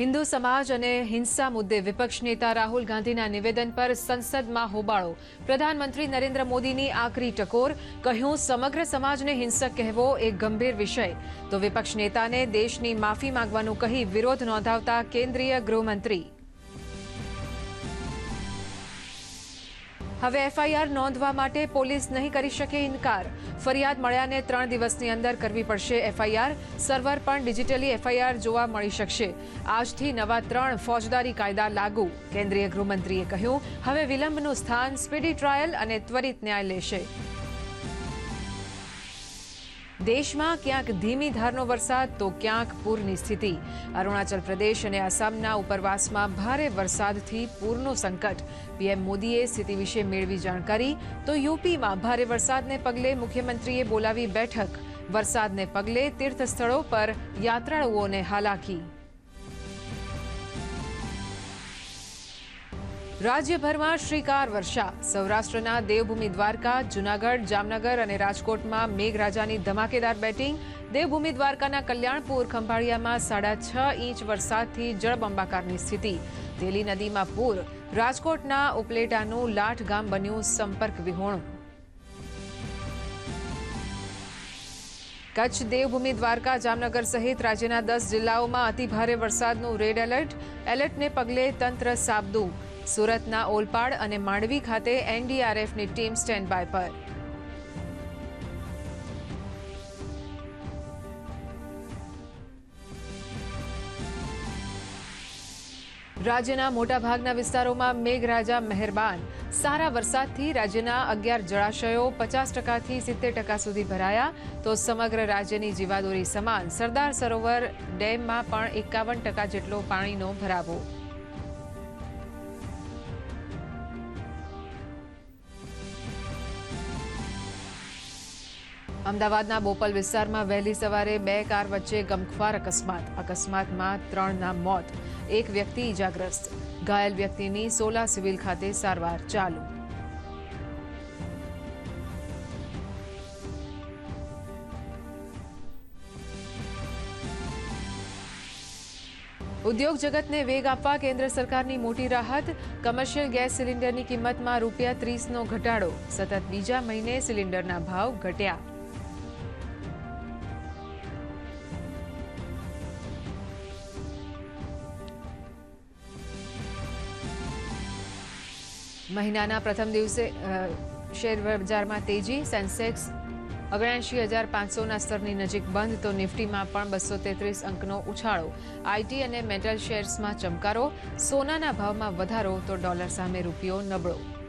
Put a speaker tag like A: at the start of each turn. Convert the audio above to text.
A: હિન્દુ સમાજ અને હિંસા મુદ્દે વિપક્ષ નેતા રાહુલ ગાંધીના નિવેદન પર સંસદમાં હોબાળો. પ્રધાનમંત્રી નરેન્દ્ર મોદીની આકરી ટકોર, કહ્યું, સમગ્ર સમાજને હિંસક કહેવો એક ગંભીર વિષય. તો વિપક્ષ નેતાને દેશની માફી માંગવાનું કહી વિરોધ નોંધાવતા કેન્દ્રીય ગૃહમંત્રી હવે એફઆઈઆર નોંધવા માટે પોલીસ નહીં કરી શકે ઇનકાર ફરિયાદ મળ્યાને ત્રણ દિવસની અંદર કરવી પડશે એફઆઈઆર સર્વર પણ ડિજિટલી એફઆઈઆર જોવા મળી શકશે આજથી નવા ત્રણ ફોજદારી કાયદા લાગુ કેન્દ્રીય ગૃહમંત્રીએ કહ્યું હવે વિલંબનું સ્થાન સ્પીડી ટ્રાયલ અને ત્વરિત ન્યાય લેશે દેશમાં ક્યાંક ધીમી ધારનો વરસાદ તો ક્યાંક પૂરની સ્થિતિ. અરુણાચલ પ્રદેશ અને આસામના ઉપરવાસમાં ભારે વરસાદથી પૂરનો સંકટ. પીએમ મોદીએ સ્થિતિ વિશે મેળવી જાણકારી, તો યુપીમાં ભારે વરસાદને પગલે મુખ્યમંત્રીએ બોલાવી બેઠક. વરસાદને પગલે તીર્થસ્થળો પર યાત્રાળુઓને હાલાકી. રાજ્યભરમાં શ્રીકાર વર્ષા સૌરાષ્ટ્રના દેવભૂમિ દ્વારકા જૂનાગઢ જામનગર અને રાજકોટમાં મેઘરાજાની ધમાકેદાર બેટિંગ દેવભૂમિ દ્વારકાના કલ્યાણપુર ખંભાળિયામાં સાડા છ ઇંચ વરસાદથી જળબંબાકારની સ્થિતિ તેલી નદીમાં પૂર રાજકોટના ઉપલેટાનું લાઠ ગામ બન્યું સંપર્ક વિહોણું કચ્છ દેવભૂમિ દ્વારકા જામનગર સહિત રાજ્યના દસ જિલ્લાઓમાં અતિભારે વરસાદનું રેડ એલર્ટ એલર્ટને પગલે તંત્ર સાબદું સુરતના ઓલપાડ અને માંડવી ખાતે એનડીઆરએફની ટીમ સ્ટેન્ડ બાય પર. રાજ્યના મોટાભાગના વિસ્તારોમાં મેઘરાજા મહેરબાન. સારા વરસાદથી રાજ્યના અગિયાર જળાશયો પચાસ ટકાથી સિત્તેર ટકા સુધી ભરાયા તો સમગ્ર રાજ્યની જીવાદોરી સમાન. સરદાર સરોવર ડેમમાં પણ એકાવન ટકા જેટલો પાણીનો ભરાવો. અમદાવાદના બોપલ વિસ્તારમાં વહેલી સવારે બે કાર વચ્ચે ગમખ્વાર અકસ્માત. અકસ્માતમાં ત્રણના મોત. એક વ્યક્તિ ઇજાગ્રસ્ત ઘાયલ વ્યક્તિની સોલા સિવિલ ખાતે સારવાર ચાલુ. ઉદ્યોગ જગતને વેગ આપવા કેન્દ્ર સરકારની મોટી રાહત. કમર્શિયલ ગેસ સિલિન્ડરની કિંમતમાં રૂપિયા ત્રીસનો ઘટાડો. સતત બીજા મહિને સિલિન્ડરના ભાવ ઘટ્યા. મહિનાના પ્રથમ દિવસે શેર બજારમાં તેજી, સેન્સેક્સ ઓગણસી હજાર પાંચસોના સ્તરની નજીક બંધ, તો નિફ્ટીમાં પણ બસો તેત્રીસ અંકનો ઉછાળો. આઈટી અને મેટલ શેર્સમાં ચમકારો. સોનાના ભાવમાં વધારો, તો ડોલર સામે રૂપિયો નબળો.